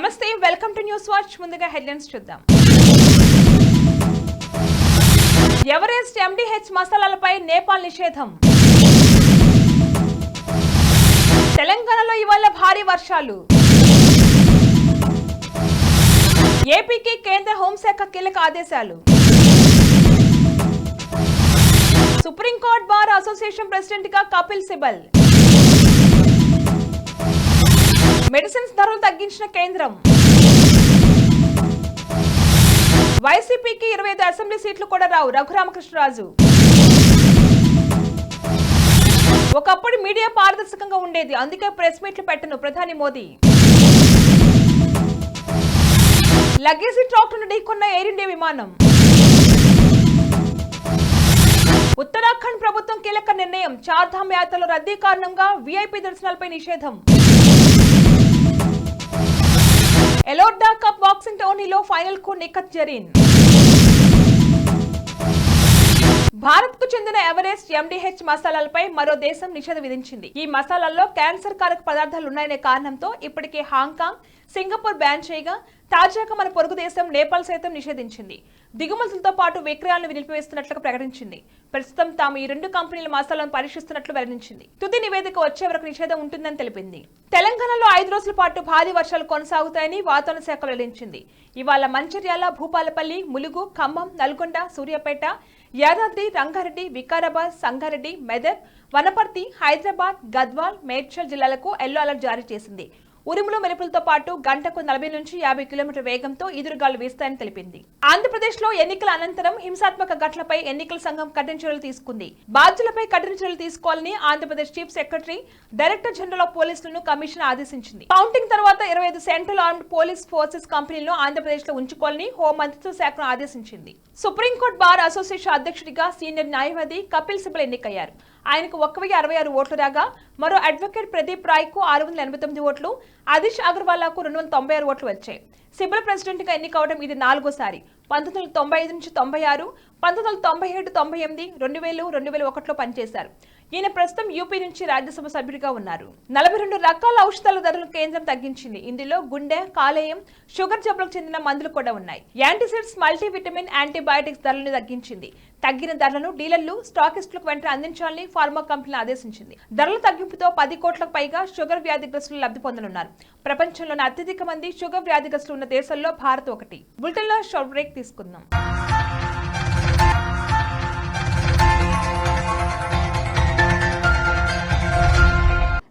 నమస్తే welcome to news watch. ముందుగా headlines చూద్దాం. ఎవరెస్ట్ ఎండిహెచ్ మసాలాలపై నేపాల్ నిషేధం. తెలంగాణలో ఇవాళ భారీ వర్షాలు. ఏపీకి కేంద్ర హోంశాఖ కీలక ఆదేశాలు. సుప్రీంకోర్టు బార్ అసోసియేషన్ ప్రెసిడెంట్గా కపిల్ సిబల్. మెడిసిన్స్ ధరలు తగ్గించిన కేంద్రం. వైసీపీకి ఇరవై ఐదు అసెంబ్లీ సీట్లు కూడా రావు రఘురామకృష్ణరాజు. ఒకప్పుడు మీడియా పారదర్శకంగా ఉండేది అందుకే ప్రెస్ మీట్లు పెట్టను ప్రధాని మోదీ. లగేజీ ట్రాక్టర్ను ఢీకొన్న ఎయిర్ ఇండియా విమానం. ఉత్తరాఖండ్ ప్రభుత్వం కీలక నిర్ణయం చార్ధామ్ యాత్రలో రద్దీ కారణంగా వీఐపీ దర్శనాలపై నిషేధం. ఎలోడ్డా కప్ బాక్సింగ్ టోర్నీలో ఫైనల్కు నిఖత్ జరీన్. భారత్కు చెందిన ఎవరెస్ట్ ఎండిహెచ్ మసాలాలపై మరో దేశం నిషేధం విధించింది. ఈ మసాలాల్లో క్యాన్సర్ కారక పదార్థాలు ఉన్నాయనే కారణంతో ఇప్పటికే హాంకాంగ్ సింగపూర్ బ్యాన్ చేయగా తాజాగా మన పొరుగు దేశం నేపాల్ సైతం నిషేధించింది. దిగుమతులతో పాటు విక్రయాలను నిలిపివేస్తున్నట్లుగా ప్రకటించింది. ప్రస్తుతం తాము ఈ రెండు కంపెనీల మాసాలను పరీక్షిస్తున్నట్లు వెల్లడించింది. తుది నివేదిక వచ్చే వరకు నిషేధం ఉంటుందని తెలిపింది. తెలంగాణలో ఐదు రోజుల పాటు భారీ వర్షాలు కొనసాగుతాయని వాతావరణ శాఖ వెల్లడించింది. ఇవాళ మంచిర్యాల భూపాలపల్లి ములుగు ఖమ్మం నల్గొండ సూర్యాపేట యాదాద్రి రంగారెడ్డి వికారాబాద్ సంగారెడ్డి మెదక్ వనపర్తి హైదరాబాద్ గద్వాల్ మేడ్చల్ జిల్లాలకు ఎల్లో అలర్ట్ జారీ చేసింది. ఉరుములు మెరుపులతో పాటు గంటకు నలభై నుంచి యాభై కిలోమీటర్ వేగంతో ఎదురుగాలు వీస్తాయని తెలిపింది. ఆంధ్రప్రదేశ్లో ఎన్నికల అనంతరం హింసాత్మక ఘటనపై ఎన్నికల సంఘం కఠిన చర్యలు తీసుకుంది. బాధ్యులపై కఠిన చర్యలు తీసుకోవాలని Andhra Pradesh chief secretary director general of పోలీసులను కమిషన్ ఆదేశించింది. కౌంటింగ్ తర్వాత ఇరవై ఐదు సెంట్రల్ ఆర్మ్డ్ పోలీస్ ఫోర్సెస్ కంపెనీలను ఆంధ్రప్రదేశ్లో ఉంచుకోవాలని హోం మంత్రిత్వ శాఖను ఆదేశించింది. సుప్రీంకోర్టు బార్ అసోసియేషన్ అధ్యక్షుడిగా సీనియర్ న్యాయవాది కపిల్ సిబల్ ఎన్నికయ్యారు. ఆయనకు ఒక్క వెయ్యి అరవై ఆరు ఓట్లు రాగా మరో అడ్వకేట్ ప్రదీప్ రాయ్కు ఆరు వందల ఎనభై తొమ్మిది ఓట్లు అదిష్ అగర్వాలాకు రెండు వందల తొంభై ఆరు ఓట్లు వచ్చాయి. సిబిల్ ప్రెసిడెంట్గా ఎన్నికవడం ఇది నాలుగోసారి. పంతొమ్మిది వందల తొంభై ఐదు నుంచి తొంభై ఆరు పంతొమ్మిది వందల తొంభై ఏడు తొంభై ఎనిమిది రెండు వేలు రెండు వేల ఒకటిలో పనిచేశారు. ఈయన ప్రస్తుతం యూపీ నుంచి రాజ్యసభ సభ్యుడిగా ఉన్నారు. నలభై రెండు రకాల ఔషధాల ధరలు కేంద్రం తగ్గించింది. ఇందులో గుండె కాలేయం షుగర్ జబ్బులకు చెందిన మందులు కూడా ఉన్నాయి. యాంటీసిడ్స్ మల్టీవిటమిన్ యాంటీబయాటిక్స్ ధరలను తగ్గించింది. తగ్గిన ధరలను డీలర్లు స్టాకిస్టులకు వెంటనే అందించాలని ఫార్మా కంపెనీలు ఆదేశించింది. ధరల తగ్గింపుతో పది కోట్లకు పైగా షుగర్ వ్యాధిగ్రస్తులు లబ్ధి పొందనున్నారు. ప్రపంచంలోని అత్యధిక మంది షుగర్ వ్యాధిగ్రస్తులు ఉన్న దేశాల్లో భారత్ ఒకటి. బులెటిన్లో షార్ట్ బ్రేక్ తీసుకుందాం.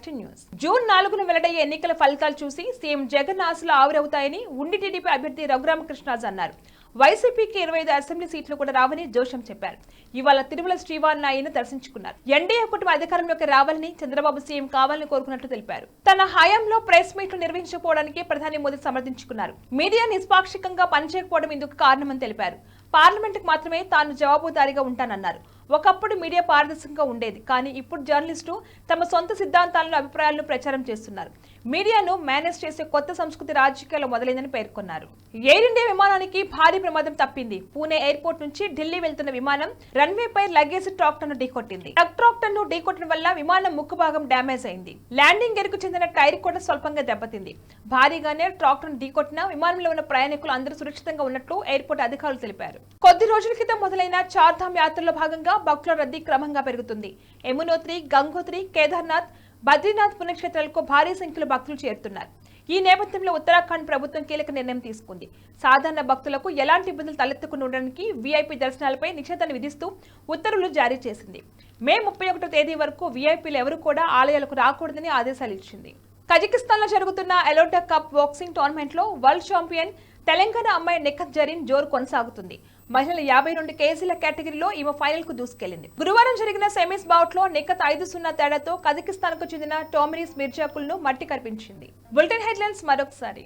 Back to news. జూన్ నాలుగున వెల్లడయ్యే ఎన్నికల ఫలితాలు చూసి సీఎం జగన్ ఆశలు ఆవిరవుతాయని ఉండి టీడీపీ అభ్యర్థి రఘురామకృష్ణరాజు అన్నారు. వైసీపీకి ఇరవై ఐదు అసెంబ్లీ సీట్లు కూడా రావని జోషం చెప్పారు. ఇవాళ తిరుమల శ్రీవారి నాయని దర్శించుకున్నారు. ఎన్డీఏ కుటుంబ అధికారంలోకి రావాలని చంద్రబాబు సీఎం కావాలని కోరుకున్నట్లు తెలిపారు. తన హయాంలో ప్రెస్ మీట్లు నిర్వహించకపోవడానికి ప్రధాని మోదీ సమర్థించుకున్నారు. మీడియా నిష్పాక్షికంగా పనిచేయకపోవడం ఇందుకు కారణమని తెలిపారు. పార్లమెంటుకు మాత్రమే తాను జవాబుదారీగా ఉంటానన్నారు. ఒకప్పుడు మీడియా పారదర్శకంగా ఉండేది. కానీ ఇప్పుడు జర్నలిస్టు తమ సొంత సిద్ధాంతాలను అభిప్రాయాలను ప్రచారం చేస్తున్నారు. మీడియాను మేనేజ్ చేసే కొత్త సంస్కృతి రాజకీయాలు మొదలైందని పేర్కొన్నారు. ఎయిర్ ఇండియా విమానానికి భారీ ప్రమాదం తప్పింది. పూణే ఎయిర్పోర్ట్ నుంచి ఢిల్లీ వెళ్తున్న విమానం రన్వే పై లగేజ్ ట్రాక్టర్ను ఢీకొట్టింది. ట్రక్ ట్రాక్టర్ను ఢీకొట్టడం వల్ల విమానం ముక్కు భాగం డ్యామేజ్ అయింది. ల్యాండింగ్ గేర్కు చెందిన టైర్ కూడా స్వల్పంగా దెబ్బతింది. భారీగానే ట్రాక్టర్ను ఢీకొట్టిన విమానంలో ఉన్న ప్రయాణికులు అందరూ సురక్షితంగా ఉన్నట్లు ఎయిర్పోర్ట్ అధికారులు తెలిపారు. కొద్ది రోజుల క్రితం మొదలైన చార్ధామ్ యాత్రలో భాగంగా భక్తుల రద్దీ క్రమంగా పెరుగుతుంది. యమునోత్రి గంగోత్రి కేదార్నాథ్ బద్రీనాథ్ పుణ్యక్షేత్రాలకు భారీ సంఖ్యలో భక్తులు చేరుతున్నారు. ఈ నేపథ్యంలో ఉత్తరాఖండ్ ప్రభుత్వం కీలక నిర్ణయం తీసుకుంది. సాధారణ భక్తులకు ఎలాంటి ఇబ్బందులు తలెత్తకుండా ఉండడానికి వీఐపీ దర్శనాలపై నిషేధాన్ని విధిస్తూ ఉత్తర్వులు జారీ చేసింది. మే ముప్పై ఒకటో తేదీ వరకు వీఐపీలు ఎవరూ కూడా ఆలయాలకు రాకూడదని ఆదేశాలు ఇచ్చింది. కజకిస్తాన్లో జరుగుతున్న ఎలోటా కప్ బాక్సింగ్ టోర్నమెంట్లో వరల్డ్ ఛాంపియన్ తెలంగాణ అమ్మాయి నిఖత్ జరీన్ జోరు కొనసాగుతుంది. మహిళల యాభై రెండు కేజీల కేటగిరీలో ఈమె ఫైనల్కు దూసుకెళ్ళింది. గురువారం జరిగిన సెమీస్ బౌట్లో నిఖత్ ఐదు సున్నా తేడాతో కజకిస్తాన్కు చెందిన టోమరీస్ మిర్జాకుల్ను మట్టి కనిపించింది బులెటిన్ హెడ్లైన్స్ మరొకసారి.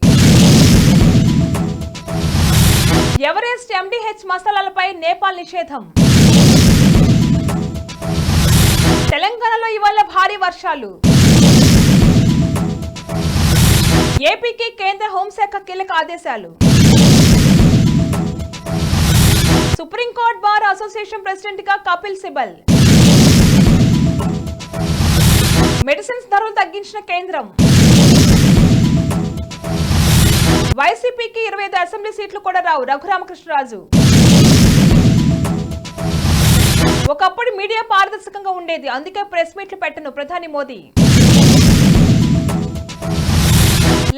ఎవరెస్ట్ ఎండిహెచ్ మసాలాలపై నేపాల్ నిషేధం. తెలంగాణలో ఇవాళ భారీ వర్షాలు. ఏపీకి కేంద్ర హోంశాఖ కీలక ఆదేశాలు. సుప్రీంకోర్టు బార్ అసోసియేషన్ ప్రెసిడెంట్గా కపిల్ సిబల్. మెడిసిన్స్ ధరలు తగ్గించిన కేంద్రం. వైసీపీకి ఇరవై ఐదు అసెంబ్లీ సీట్లు కూడా రావు రఘురామకృష్ణరాజు. ఒకప్పుడు మీడియా పారదర్శకంగా ఉండేది అందుకే ప్రెస్ మీట్లు పెట్టను ప్రధాని మోదీ.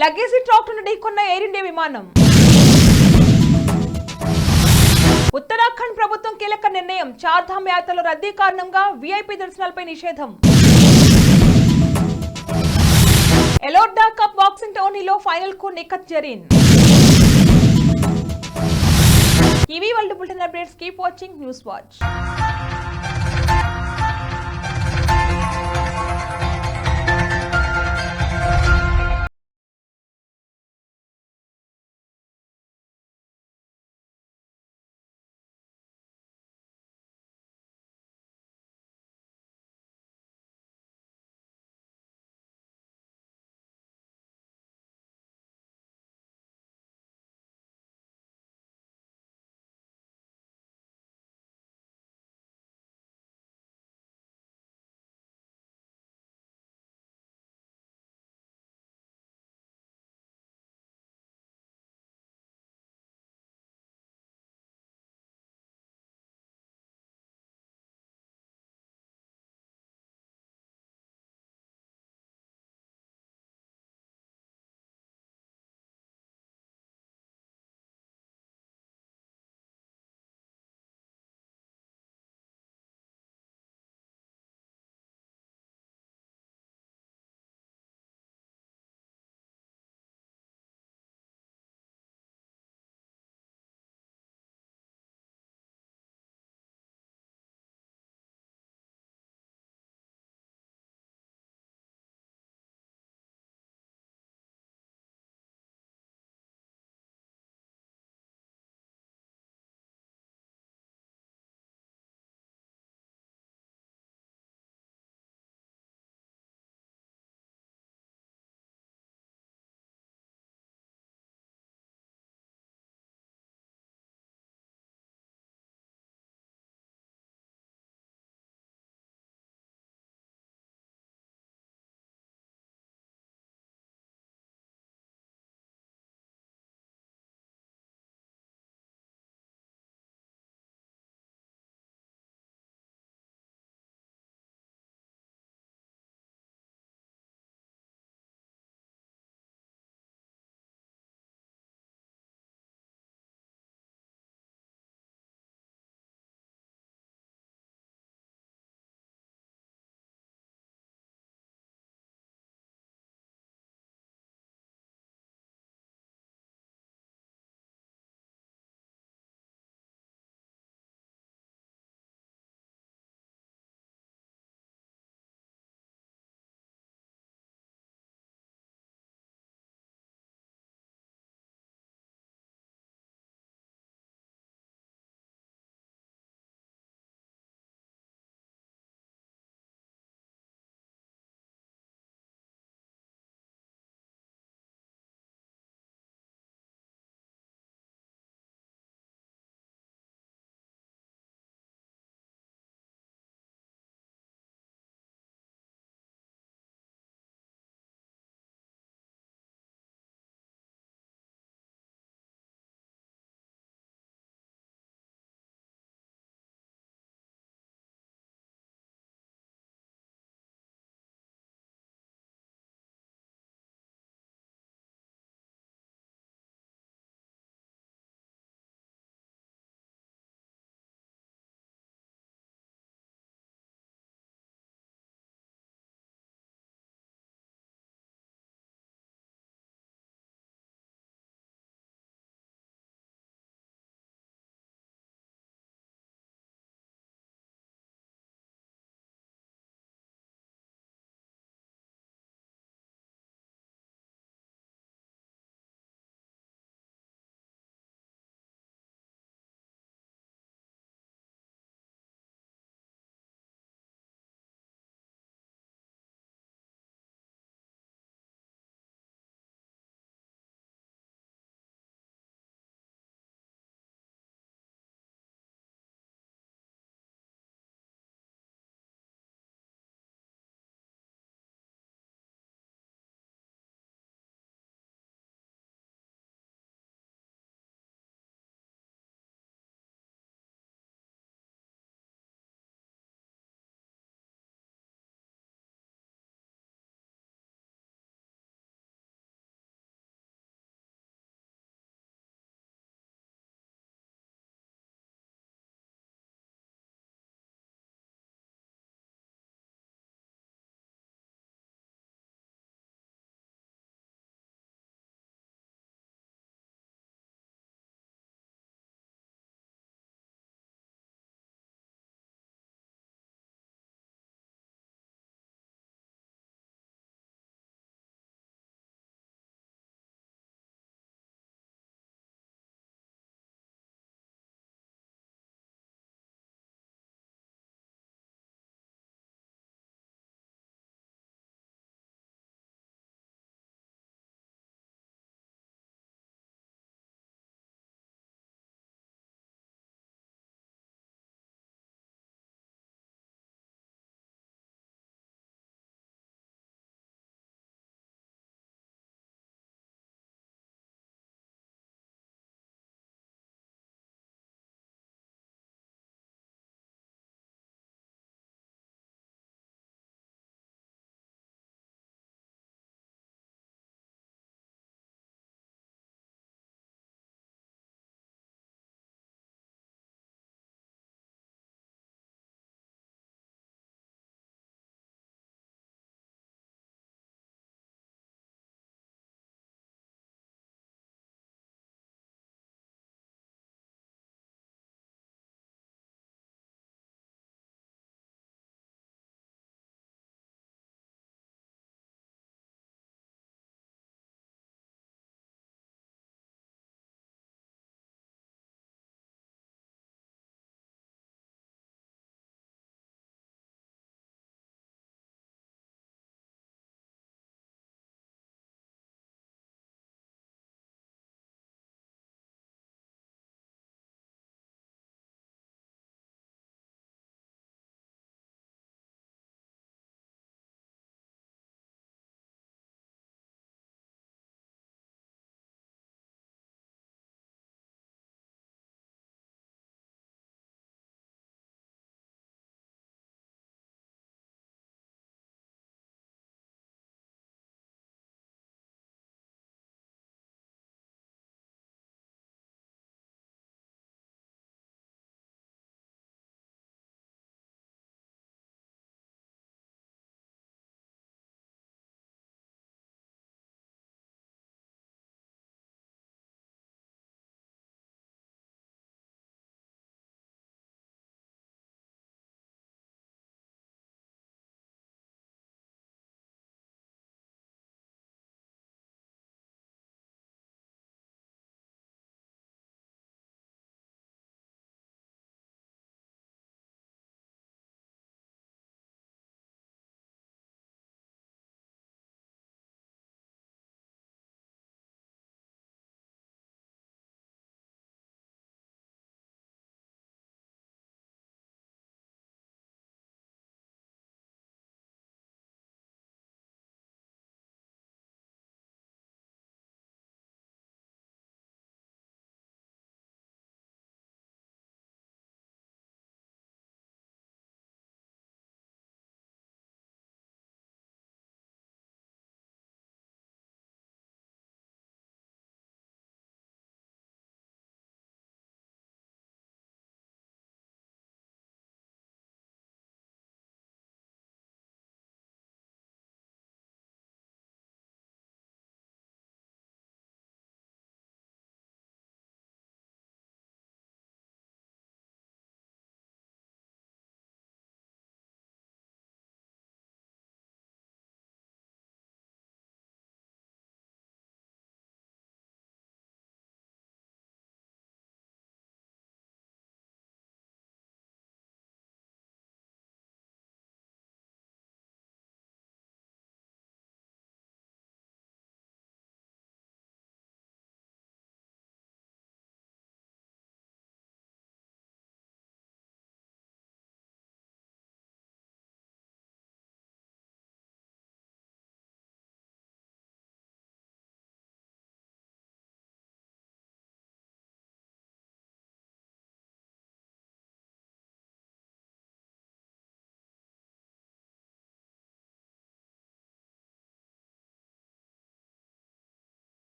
లగేజీ ట్రాక్టర్ ఢీకొన్న ఎయిర్ ఇండియా విమానం. ఉత్తరాఖండ్ ప్రభుత్వం కీలక నిర్ణయం. చార్ధామ్ యాత్రలో రద్దీ కారణంగా వీఐపీ దర్శనాలపై నిషేధం. ఎలోడ్డా కప్ బాక్సింగ్ టోర్నీలో ఫైనల్కు నిఖత్ జరీన్. ఇవి world bulletin updates. Keep watching. News watch.